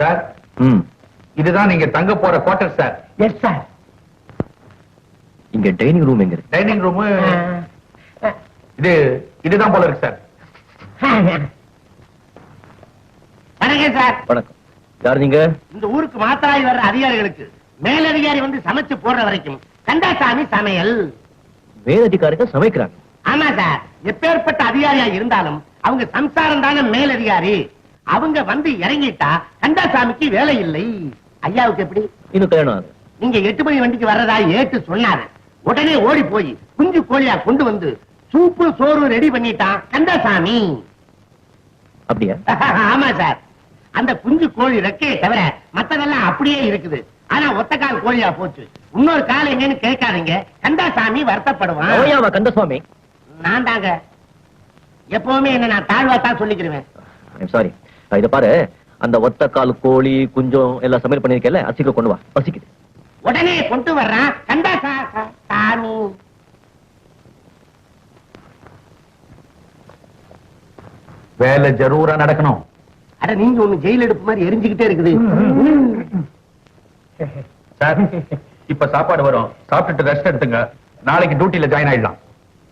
Sir? இதுதான் நீங்க தங்க போற குவார்டர் சார். எஸ் சார் இங்க டைனிங் ரூம் எங்க இருக்கு? டைனிங் ரூம் இது இதுதான் போல இருக்கு சார். வணக்கம் சார். வணக்கம். யார் நீங்க? இந்த ஊருக்கு மாத்திராய் வர்ற அதிகாரிகளுக்கு மேலதிகாரி வந்து சமைச்சு போடுற வரைக்கும் கந்தாசாமி சமையல். மேலதிகாரிங்க சமைக்கிறாங்க. ஆமா சார். எப்பேற்பட்ட அதிகாரியா இருந்தாலும் அவங்க சம்சாரம் தானே மேலதிகாரி. அவங்க வந்து இறங்கிட்டா கந்தாசாமிக்கு வேலை இல்லை. ஐயாவுக்கு எப்படி? இன்னும் கல்யாணம் நீங்க எட்டு மணி வண்டிக்கு வர்றதா ஏட்டு சொன்னாரு. உடனே ஓடி போய் குஞ்சு கோழியா கொண்டு வந்து சூப்பு சோறு ரெடி பண்ணிட்டான் கந்தசாமி. அப்படியா? ஆமா சார். அந்த குஞ்சு கோழி ரெக்கையை தவிர மத்ததெல்லாம் அப்படியே இருக்குது. ஆனா ஒத்த கால் கோழியா போச்சு. இன்னொரு கால் எங்கன்னு கேட்காதீங்க. கந்தசாமி வருத்தப்படுவான். ஓயாமா கந்தசுவாமி? நான் தாங்க. எப்பவுமே என்ன நான் தாழ்வா தான் சொல்லிக்கிறேன் சாரி இத பாரு. அந்த ஒத்த கால் கோழி குஞ்சம் எல்லாம் சமையல் பண்ணிருக்கல அசிக்க கொண்டு வா. பசிக்குது. உடனே கொண்டு வர்றான். கந்தசா சாமி வேலை ஜரூரா நடக்கணும். அட நீங்க ஒண்ணு ஜெயில் எடுப்பு மாதிரி எரிஞ்சுக்கிட்டே இருக்குது. சார் இப்ப சாப்பாடு வரும். சாப்பிட்டுட்டு ரெஸ்ட் எடுத்துங்க. நாளைக்கு டியூட்டில ஜாயின் ஆயிடலாம்.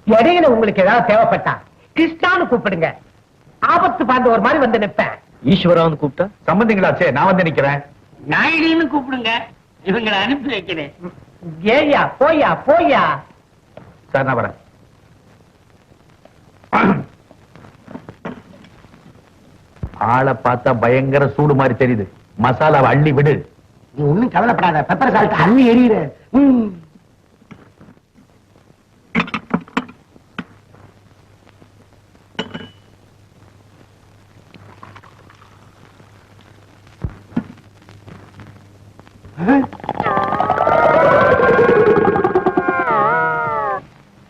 இடையில உங்களுக்கு ஏதாவது தேவைப்பட்டா கிருஷ்ணான்னு கூப்பிடுங்க. ஆபத்து பாண்டு ஒரு மாதிரி வந்து நிப்பேன். ஈஸ்வரான்னு கூப்பிட்டா? சம்பந்திங்களாச்சே நான் வந்து நிக்கிறேன். நாயுடின்னு கூப்பிடுங்க. இவங்களை அனுப்பி வைக்கிறேன். ஏயா போயா போயா. சார் நான் வரேன். ஆளை பார்த்தா பயங்கர சூடு மாதிரி தெரியுது. மசாலாவை அள்ளி விடு. நீ ஒண்ணும் கவலைப்படாத பெப்பர் சால்ட் அள்ளி எறிகிற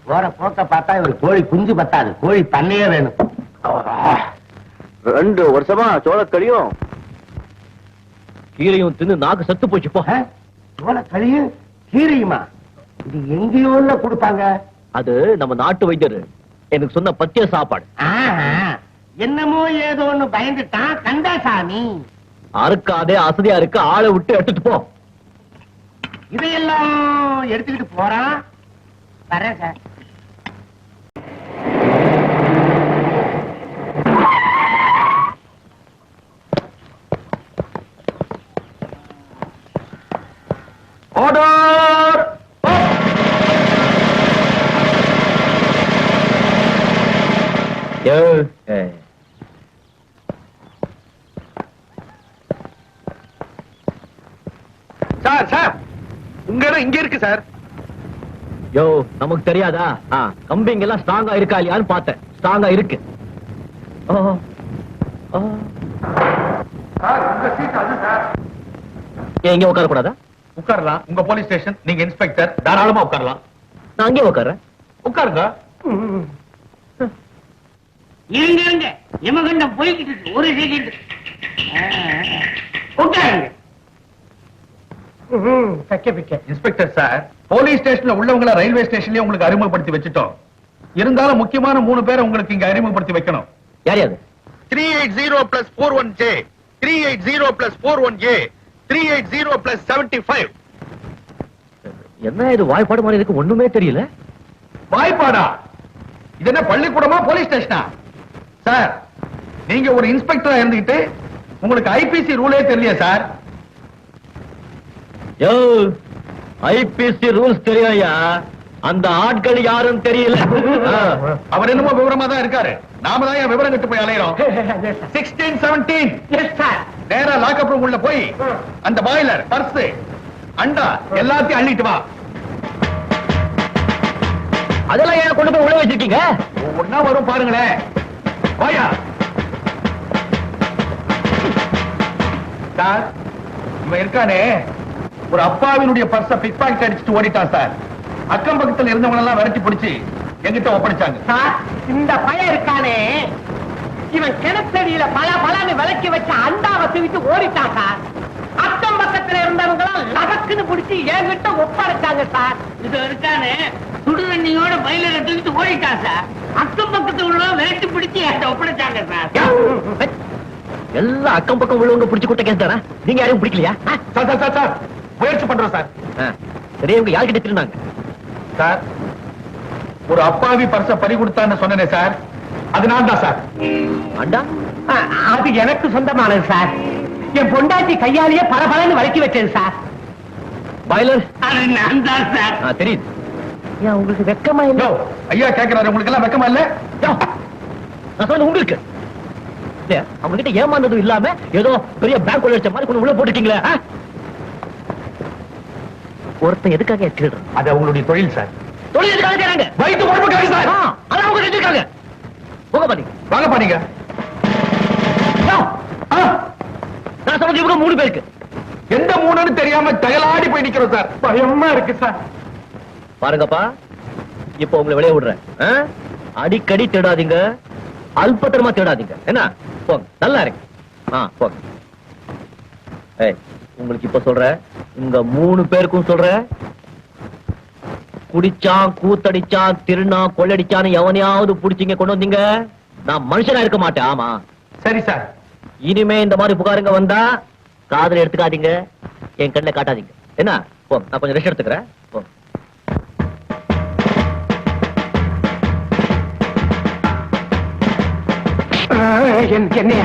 போற போக்க பார்த்தா இவர் கோழி குஞ்சு பத்தாது. கோழி பண்ணையே வேணும். ரெண்டு வருஷமா சோளக்கடியும் கீரையும் தின்னு நாக்கு சத்து போச்சு போ. சோள களியும் கீரையுமா? இது எங்கேயோ கொடுப்பாங்க. அது நம்ம நாட்டு வைத்தியர். எனக்கு சொன்ன பத்திய சாப்பாடு. ஆஹா, என்னமோ ஏதோன்னு பயந்துட்டான் கந்தாசாமி அறுக்காதே அசதியா இருக்கு ஆளை விட்டு எடுத்துட்டு போ. இதையெல்லாம் எடுத்துக்கிட்டு போறான் வரேன் சார் ஆர்டர் யோ, ஏ, சார் சார் உங்க இடம் இங்க இருக்கு சார் யோ நமக்கு தெரியாதா? ஆ, கம்பிங்க எல்லாம் ஸ்ட்ராங்கா இருக்கா இல்லையான்னு பார்த்தேன். ஸ்ட்ராங்கா இருக்கு. ஏன் இங்க உட்கார கூடாதா உட்காரலாம். உங்க போலீஸ் ஸ்டேஷன் நீங்க இன்ஸ்பெக்டர் தாராளமா உட்காரலாம். நான் அங்கே உட்கார்றேன். உட்காருங்க. இருங்க இருங்க. இமகண்டம் போய்கிட்டு இருக்கு. ஒரு செகண்ட் உட்காருங்க. Inspector sir. போலீஸ் ஸ்டேஷன்ல உள்ளவங்கள ரயில்வே ஸ்டேஷன்லயே உங்களுக்கு அறிமுகப்படுத்தி வச்சுட்டோம். இருந்தாலும் முக்கியமான மூணு பேரை உங்களுக்கு இங்க அறிமுகப்படுத்தி வைக்கணும். யார் யாரு? Three eight zero plus four one J three eight zero plus four one A three eight zero plus seventy five என்ன இது வாய்ப்பாடு மாதிரி இருக்கு ஒண்ணுமே தெரியல. வாய்ப்பாடா? இது என்ன பள்ளிக்கூடமா போலீஸ் ஸ்டேஷனா? சார் நீங்க ஒரு இன்ஸ்பெக்டரா இருந்துகிட்டு உங்களுக்கு ஐபிசி ரூலே தெரியலையா சார்? யோ ஐபிசி ரூல்ஸ் தெரியும்யா? அந்த ஆட்கள் யாரும் தெரியல. அவர் என்னமோ விவரமா தான் இருக்காரு. நாம தான் விவரம் கட்டு போய் அலையிறோம்? சிக்ஸ்டீன் செவன்டீன் நேரா லாக்அப் ரூம் உள்ள போய் அந்த பாய்லர் பர்ஸ் அண்டா எல்லாத்தையும் அள்ளிட்டு வா. அதெல்லாம் ஏன் கொண்டு போய் உள்ள வச்சிருக்கீங்க? ஒன்னா வரும் பாருங்களேன். வாயா சார் இவன் இருக்கானே. ஒரு அப்பாவினுடைய பர்ஸ பிக் பாக்கெட் அடிச்சுட்டு ஓடிட்டான் சார் அக்கம் பக்கத்துல இருந்தவங்க எல்லாம் விரட்டி பிடிச்சு எங்கிட்ட ஒப்படைச்சாங்க. சார் இந்த பையன் இருக்கானே? இவன் கிணத்தடியில பல பலன்னு விலைக்கு வச்ச அண்டாவை தூக்கிட்டு ஓடிட்டான் சார். அக்கம் பக்கத்துல இருந்தவங்க எல்லாம் லகக்குன்னு பிடிச்சி என்கிட்ட ஒப்படைச்சாங்க சார். இது இருக்கானே. சுடுதண்ணியோட பயில தூக்கிட்டு ஓடிட்டான் சார். அக்கம் பக்கத்துல உள்ள விரட்டி பிடிச்சி என்கிட்ட ஒப்படைச்சாங்க சார். எல்லாம் அக்கம் பக்கம் உள்ளவங்க பிடிச்சு கூட்ட தானே? நீங்க யாரையும் பிடிக்கலையா? Sir sir sir. முயற்சி பண்றோம் சார். இவங்க யார்கிட்ட திருநாங்க சார் ஒரு அப்பாவி பர்ச பறி கொடுத்தான்னு சொன்னேனே சார். அது நான் தான் சார். அண்டா அது எனக்கு சொந்தமானது சார். என் பொண்டாட்டி கையாலேயே பரபரன்னு வளர்க்கி வச்சது சார். பாய்லர்? நான் தான் சார். தெரியுது. ஏன் உங்களுக்கு வெக்கமா இல்ல? ஐயா கேக்குறாரு உங்களுக்கு எல்லாம் வெக்கமா இல்ல? நான் சொன்ன உங்களுக்கு. அவங்க கிட்ட ஏமாந்ததும் இல்லாம ஏதோ பெரிய பேங்க் உள்ள வச்ச மாதிரி கொண்டு உள்ள போட்டுட்டீங்களே? ஒருத்தன் எதுக்காக திருடுறான் அது அவங்களுடைய தொழில் சார். தொழில் எதுக்காக செய்றாங்க? வயிற்று குழம்புக்காக சார். அதான் அவங்க செஞ்சிருக்காங்க. போக பாத்தீங்க வாங்க பாருங்க நான் சொன்னது இவங்க மூணு பேருக்கு. எந்த மூணுன்னு தெரியாம தகலாடி போய் நிக்கிறோம் சார். பயமா இருக்கு சார். பாருங்கப்பா இப்போ உங்களை வெளியே விடுறேன்? அடிக்கடி தேடாதீங்க. அல்பத்தரமா தேடாதீங்க. என்ன? போங்க நல்லா இருக்கு. ஆ போங்க. ஏய் உங்களுக்கு இப்ப சொல்றேன். உங்க மூணு பேருக்கும் சொல்றேன் குடிச்சான் கூத்தடிச்சான் திருநா கொள்ளடிச்சான்னு எவனையாவது புடிச்சீங்க கொண்டு வந்தீங்க? நான் மனுஷனா இருக்க மாட்டேன் ஆமா. சரி சார். இனிமே இந்த மாதிரி புகாருங்க வந்தா காதுல எடுத்துக்காதீங்க. என் கண்ணில் காட்டாதீங்க. என்ன? போங்க நான் கொஞ்சம் ரெஸ்ட் எடுத்துக்கிறேன். என்னையா?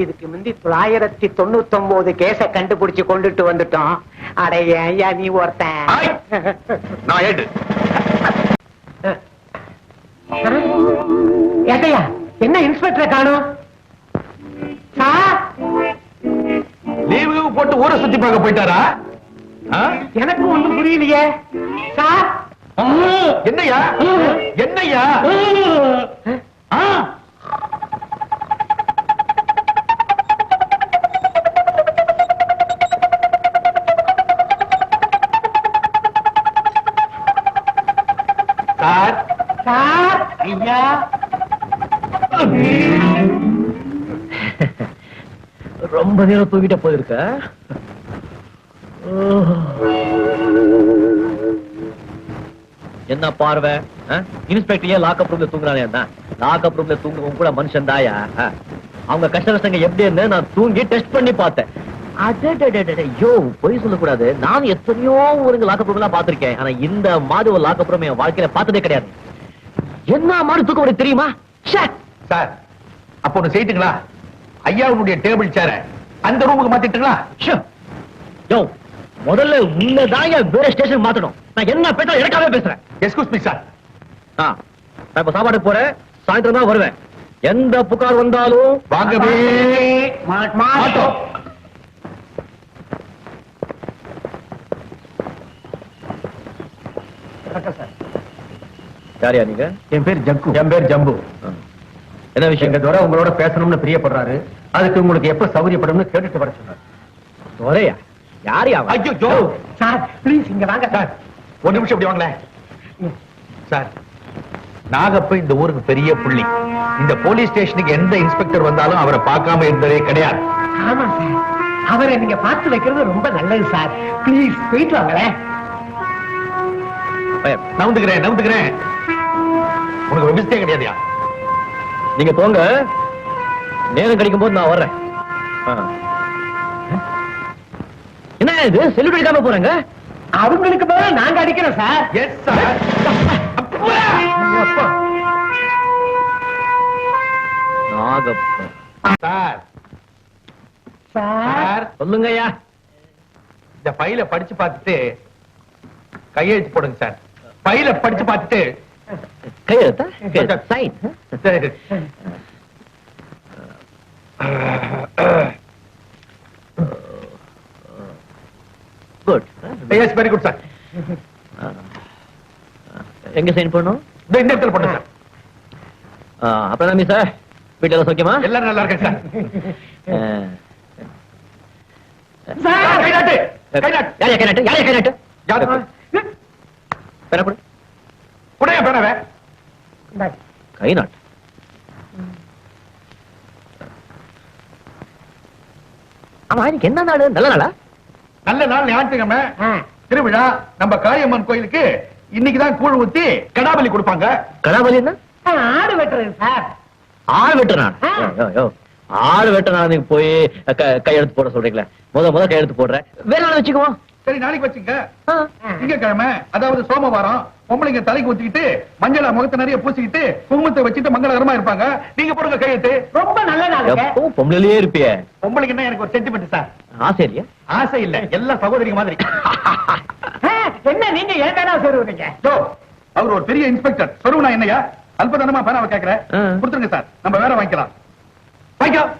இதுக்கு முந்தி தொள்ளாயிரத்தி தொண்ணூத்தி ஒன்பது கேஸ கண்டுபிடிச்சு கொண்டுட்டு வந்துட்டோம். அட ஏன்யா நீ ஒருத்தன்? ஏட்டையா என்ன இன்ஸ்பெக்டரை காணும்? லீவு போட்டு ஊரை சுத்தி பார்க்க போயிட்டாரா? எனக்கு ஒண்ணும் புரியலையே. சார்? என்னய்யா? என்னய்யா? ஐயா. ரொம்ப நேரம் தூங்கிட்ட போயிருக்க? என்ன பார்வை? இன்ஸ்பெக்டர் ஏன் லாக்அப் ரூம்ல தூங்குறானே லாக்அப் ரூம்ல தூங்குறவங்க கூட மனுஷன் தாயா அவங்க கஷ்ட கஷ்டங்க எப்படி இருந்து நான் தூங்கி டெஸ்ட் பண்ணி பார்த்தேன். ஐயோ பொய் சொல்லக்கூடாது. நான் எத்தனையோ ஒரு லாக்அப் ரூம்லாம் பார்த்திருக்கேன். ஆனா இந்த மாதிரி ஒரு லாக்அப் ரூம் என் வாழ்க்கையில பார்த்ததே கிடையாது. என்ன மாதிரி தூக்கம் வருது தெரியுமா! சார் அப்போ ஒண்ணு செய்துங்களா? ஐயாவுடைய டேபிள் சேர அந்த ரூமுக்கு மாத்திட்டுங்களா? ஷோ! யோ முதல்ல உன்னதான் வேற ஸ்டேஷன் மாத்தணும். நான் என்ன பேச எனக்காவே பேசுறேன். எஸ்கூஸ் மீ சார் ஆ, நான் இப்ப சாப்பாடு போறேன். சாயந்தரம் தான் வருவேன். எந்த புகார் வந்தாலும் வாங்கவே மாட்டோம். யாரியா நீங்க? என் பேர் ஜக்கு. என் பேர் ஜம்பு. என்ன விஷயம்? எங்க துரை உங்களோட பேசணும்னு பிரியப்படுறாரு. அதுக்கு உங்களுக்கு எப்ப சௌகரியப்படும்னு கேட்டுட்டு வர சொன்னார். ஒரேயா யாரியா? ஐயோ ஜோ. சார் ப்ளீஸ் இங்க வாங்க. சார் ஒரு நிமிஷம் இப்படி வாங்களேன். சார் நாகப்ப இந்த ஊருக்கு பெரிய புள்ளி. இந்த போலீஸ் ஸ்டேஷனுக்கு எந்த இன்ஸ்பெக்டர் வந்தாலும் அவரை பார்க்காம இருந்ததே கிடையாது. ஆமா சார். அவரை நீங்க பார்த்து வைக்கிறது ரொம்ப நல்லது சார். ப்ளீஸ் போயிட்டு வாங்களேன். நவுந்துக்கிறேன் நவுந்துக்கிறேன். உனக்கு ஒரு மிஸ்டேக் கிடையாதுயா? நீங்க போங்க. நேரம் கிடைக்கும் போது நான் வர்றேன். என்ன இது? செல்லுபடி அடிக்காம போறேங்க? அவங்களுக்கு பதிலா நாங்க அடிக்கிறோம் sir. Yes sir Nagappan sir. Sir. Sir. சொல்லுங்க ஐயா இந்த ஃபைல படிச்சு பார்த்துட்டு கையெழுத்து போடுங்க சார். ஃபைல படிச்சு பார்த்துட்டு கையெழுத்தா sign. Good yes very good sir எங்க சைன் பண்ணணும் இந்த இடத்துல போடுங்க சார் அப்புறம் வீட்டுல சௌக்கியமா எல்லாரும் நல்லா இருக்கேன் சார் ஆ. சார் கைதாட்டு கை நாட்டு. யாரையா கை நாட்டு யாரையா கை நாட்டு யாரு? பேனா கொடு உடைய பேனவே கை நாட்டு. ஆமா இன்னைக்கு என்ன நாடு நல்ல நாளா? நல்ல நாள் ஞாயிற்றுக்கிழமை. திருவிழா நம்ம காளியம்மன் கோயிலுக்கு இன்னைக்குதான் கூழ் ஊத்தி கடாபலி கொடுப்பாங்க. கடாபலி என்ன? ஆடு வெட்டுறது சார். ஆள் வெட்டுறான் ஆ. யோ, யோ. ஆள் வெட்டுறான் நீங்க போய் க- கையெழுத்து போட சொல்றீங்களே. முத முத கையெழுத்து போடுறேன் வேற நாள் வச்சுக்குவோம். சரி நாளைக்கு வச்சுங்க. திங்கக்கிழமை அதாவது சோமவாரம் பொம்பளைங்க தலைக்கு ஊத்திக்கிட்டு மஞ்சள முகத்தை நிறைய பூசிக்கிட்டு குங்குமத்தை வச்சுட்டு மங்களகரமா இருப்பாங்க. நீங்க போடுங்க கையெழுத்து. ரொம்ப நல்ல நாளுங்க பொம்பளையிலேயே இருப்பிய? பொம்பளைக்கு என்ன எனக்கு ஒரு சென்டிமெண்ட் சார் ஆசையா ஆசை இல்ல. எல்லா சகோதரிங்க மாதிரி. என்ன நீங்க ஏன்டா சொல்லுவீங்க யோ, அவர் ஒரு பெரிய இன்ஸ்பெக்டர் சொருவனா என்னையா? அல்பதனமா பேனாவை கேக்குறேன் ஆ. கொடுத்துருங்க சார் நம்ம வேற வாங்கிக்கலாம். வாங்கிக்கலாம்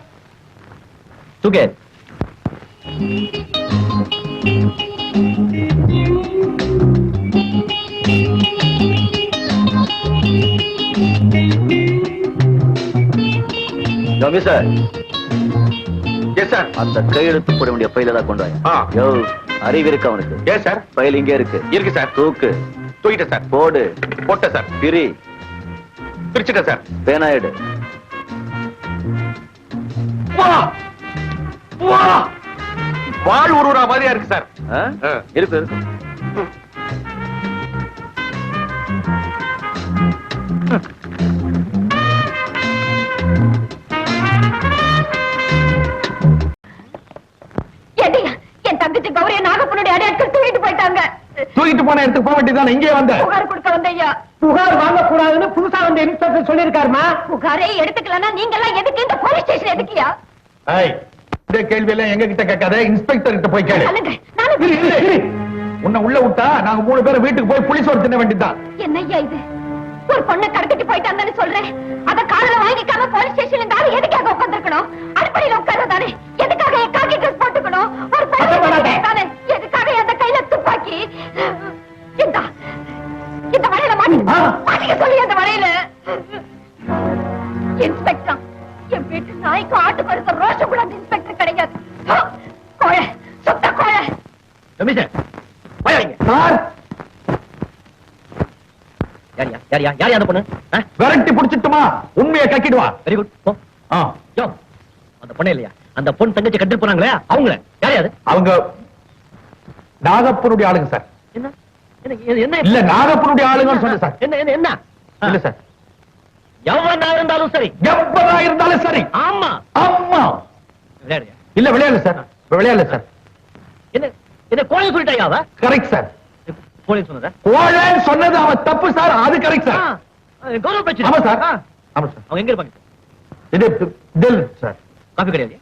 தூக்கே சார் எஸ் சார் அந்த கையெழுத்து போட வேண்டிய பையில தான் கொண்டு ஆ. யோ அறிவு இருக்கு அவனுக்கு எஸ் சார் பையில் இங்கே இருக்கு. இருக்கு சார் தூக்கு. தூக்கிட்டேன் சார் போடு. போட்டேன் சார் பிரி. பிரிச்சுட்டேன் சார் பேனாயிடு வா! வா! வாழ் உருவா மாதிரியா இருக்கு சார். இருக்கு இருக்கு. தங்கச்சி கௌரிய நாகப்பனுடைய அடையாட்கள் தூக்கிட்டு போயிட்டாங்க. தூக்கிட்டு போன இடத்துக்கு போக வேண்டியதானே இங்கே வந்த. புகார் கொடுக்க வந்தையா புகார் வாங்க கூடாதுன்னு புதுசா வந்து இன்ஸ்பெக்டர் சொல்லிருக்காருமா புகாரே எடுத்துக்கலன்னா நீங்க எல்லாம் எதுக்கு இந்த போலீஸ் ஸ்டேஷன் எதுக்கியா? இந்த கேள்வி எல்லாம் எங்க கிட்ட கேட்காத இன்ஸ்பெக்டர் கிட்ட போய் கேளு. உன்னை உள்ள விட்டா நாங்க மூணு பேரும் வீட்டுக்கு போய் புளிசோறு தின்ன வேண்டியதுதான். என்னய்யா இது? ஒரு பொண்ணை கடத்திட்டு போயிட்டாங்கன்னு சொல்றேன். அத காதுல வாங்கிக்காம போலீஸ் ஸ்டேஷன்ல ஆளு எதுக்காக உட்கார்ந்திருக்கணும்? அடுப்படியில உட்கார்றதானே எதுக்காக என் காக்கி ட்ரெஸ் போட்டுக்கணும்? ஒரு. தானே எதுக்காக அந்த கையில துப்பாக்கி? இந்த இந்த வலையில மாட்டி ஆ. மாட்டிக்க சொல்லி அந்த வலையில. இன்ஸ்பெக்டர் என் வீட்டு நாய்க்கும் ஆட்டுக்கு இருக்க ரோஷம் கூட போயாங்க சார்! யாரியா யாரியா யாரியா அந்த பொண்ணு? விரட்டி புடிச்சிட்டுமா? உண்மையை கக்கிடுவா வெரி குட் போ. ஆ, யோ அந்த பொண்ணு இல்லையா? அந்த பொண்ணு தங்கச்சி கட்டிட்டு போனாங்களே அவங்கள. அவங்க நாகப்பனுடைய ஆளுங்க சார். என்ன? இல்ல நாகப்பனுடைய ஆளுங்கன்னு சொன்னேன் சார். என்ன என்ன என்ன? இல்ல சார். இருந்தாலும் சரி. எப்பதா இருந்தாலும் சரி. ஆமா. ஆமா. விளையாடுறியா இல்ல விளையாடல சார். விளையாடல சார். என்ன கோழை சொல்லிட்டாயா அவ? கரெக்ட் சார் போலீஸ் சொன்னதா? கோழன்னு சொன்னது அவன் தப்பு சார் அது கரெக்ட் சார் கௌரவ பேச்சு ஆமா சார் ஆமா சார் அவங்க எங்க இருப்பாங்க? இது தில் சார் காஃபி கிடையாது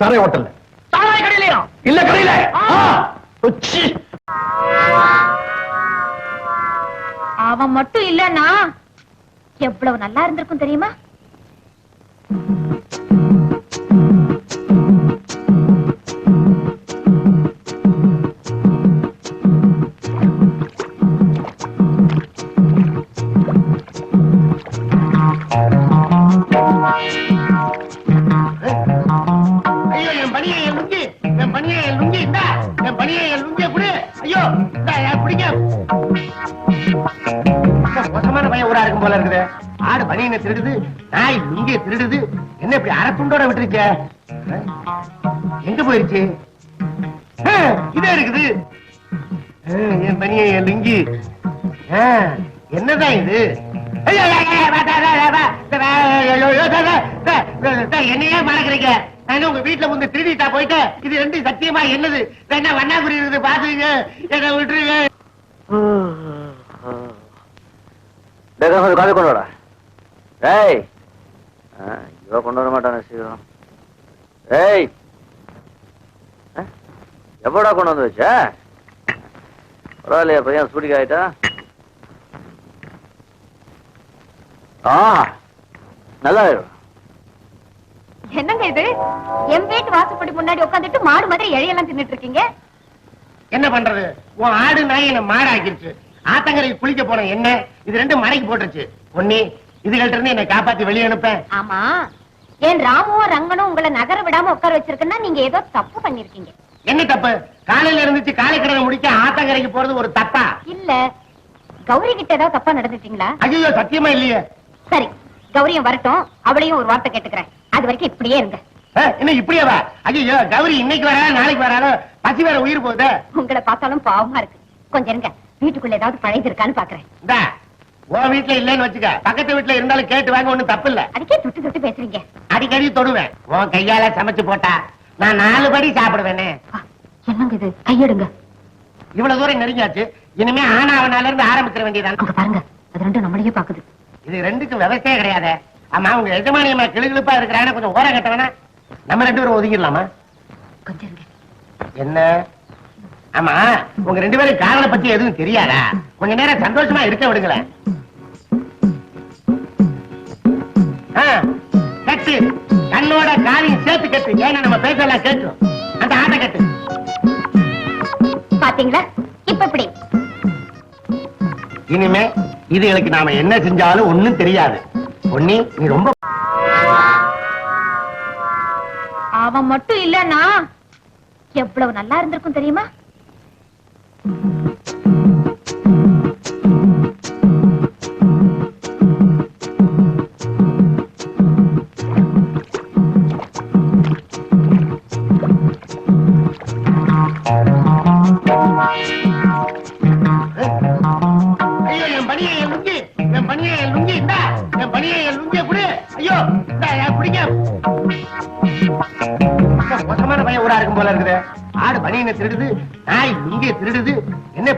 சாரை ஹோட்டல்ல சாராய கடையிலையா? இல்ல கடையில. அவன் மட்டும் இல்லன்னா எவ்வளவு நல்லா இருந்திருக்கும் தெரியுமா? அரை விட்டுருக்க எங்க போயிருச்சு இதே இருக்குது என் பனிய என் லிங்கி என்னதான் இது என்னையே மறக்கிறீங்க நான் உங்க வீட்டுல வந்து திருடிட்டா போயிட்டு இது ரெண்டு சத்தியமா என்னது என்ன வண்ணாக்குறி இருக்குது பாத்துங்க என்ன விட்டுருங்க காது கொண்டு வாடா ஏய் இவ கொண்டு வர மாட்டானே சீக்கிரம். ஏய்! எப்படா கொண்டு வந்து வச்ச? பரவாயில்லையா பையன் சூடிக்கு ஆயிட்டா? ஆ நல்லா. என்னங்க இது? என் வீட்டு வாசப்படி முன்னாடி உட்காந்துட்டு மாடு மாதிரி இழையெல்லாம் தின்னுட்டு இருக்கீங்க? என்ன பண்றது? உன் ஆடு நாய் என்ன மாடாக்கிருச்சு. ஆத்தங்கரைக்கு குளிக்க போன என்ன இது ரெண்டும் மறைக்கு போட்டுருச்சு. பொன்னி இதுகள்ட்ட இருந்து என்னை காப்பாத்தி வெளியே அனுப்பேன். ஆமா. ஏன் ராமுவும் ரங்கனும் உங்களை நகர விடாம உட்கார வச்சிருக்குன்னா நீங்க ஏதோ தப்பு பண்ணிருக்கீங்க. என்ன தப்பு? காலையில இருந்துச்சு காலை கடனை முடிக்க ஆத்தங்கரைக்கு போறது ஒரு தப்பா? இல்ல கௌரி கிட்ட ஏதாவது தப்பா நடந்துட்டீங்களா ஐயோ சத்தியமா இல்லையே. சரி கௌரியும் வரட்டும். அவளையும் ஒரு வார்த்தை கேட்டுக்கிறேன். அது வரைக்கும் இப்படியே இருங்க. என்ன இப்படியே வா ஐயோ கௌரி இன்னைக்கு வரா நாளைக்கு வரானோ? பசி வேற உயிர் போகுதே. உங்களை பார்த்தாலும் பாவமா இருக்கு. கொஞ்சம் இருங்க. வீட்டுக்குள்ள ஏதாவது பழையது இருக்கான்னு பாக்குறேன். உன் வீட்டுல இல்லைன்னு வச்சுக்க. பக்கத்து வீட்டுல இருந்தாலும் கேட்டு வாங்க ஒண்ணும் தப்பு இல்ல அதுக்கே தொட்டு தொட்டு பேசுறீங்க. அடிக்கடி தொடுவேன். உன் கையால சமைச்சு போட்டா நான் நாலு படி சாப்பிடுவேனே. என்னங்க இது? கையெடுங்க. இவ்வளவு தூரம் நெருங்கியாச்சு. இனிமே ஆனாவனால இருந்து ஆரம்பிச்சிட வேண்டியதான் அங்க பாருங்க. அது ரெண்டும் நம்மளையே பாக்குது. இது ரெண்டுக்கும் விவசாயம் கிடையாது. ஆமா உங்க எஜமானியம்மா கிளுகிழுப்பா இருக்கிறான கொஞ்சம் ஓரம் கட்டவனா? நம்ம ரெண்டு பேரும் ஒதுங்கிடலாமா? கொஞ்சம் என்ன? ஆமா உங்க ரெண்டு பேரும் காதலை பத்தி எதுவும் தெரியாதா? கொஞ்ச நேரம் சந்தோஷமா இருக்க விடுங்களேன். கட்டு. கண்ணோட காலையும் சேர்த்து கட்டு. ஏன்னா நம்ம பேசலாம் கேட்கும். அந்த ஆட்டை கட்டு. பாத்தீங்களா? இப்ப இப்படி இனிமே இதுகளுக்கு நாம என்ன செஞ்சாலும் ஒண்ணும் தெரியாது. பொன்னி நீ ரொம்ப அவன் மட்டும் இல்லன்னா எவ்வளவு நல்லா இருந்திருக்கும் தெரியுமா? Mm-hmm.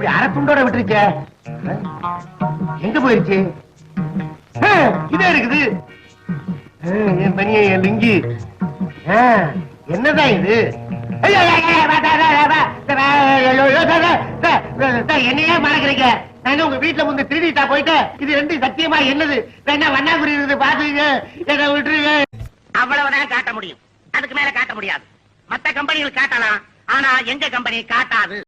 இப்படி அரை துண்டோட எங்க போயிருச்சு? இதே இருக்குது. என் பனிய என் லிங்கி. என்னதான் இது? என்னையே மறக்கிறீங்க? நான் உங்க வீட்டுல வந்து திருடிட்டா போயிட்டு இது ரெண்டு சத்தியமா என்னது? வேணா வண்ணாகுரி இருக்குது பாத்துங்க என்ன விட்டுருங்க. அவ்வளவுதான் காட்ட முடியும். அதுக்கு மேல காட்ட முடியாது. மத்த கம்பெனிகள் காட்டலாம். ஆனா எங்க கம்பெனி காட்டாது?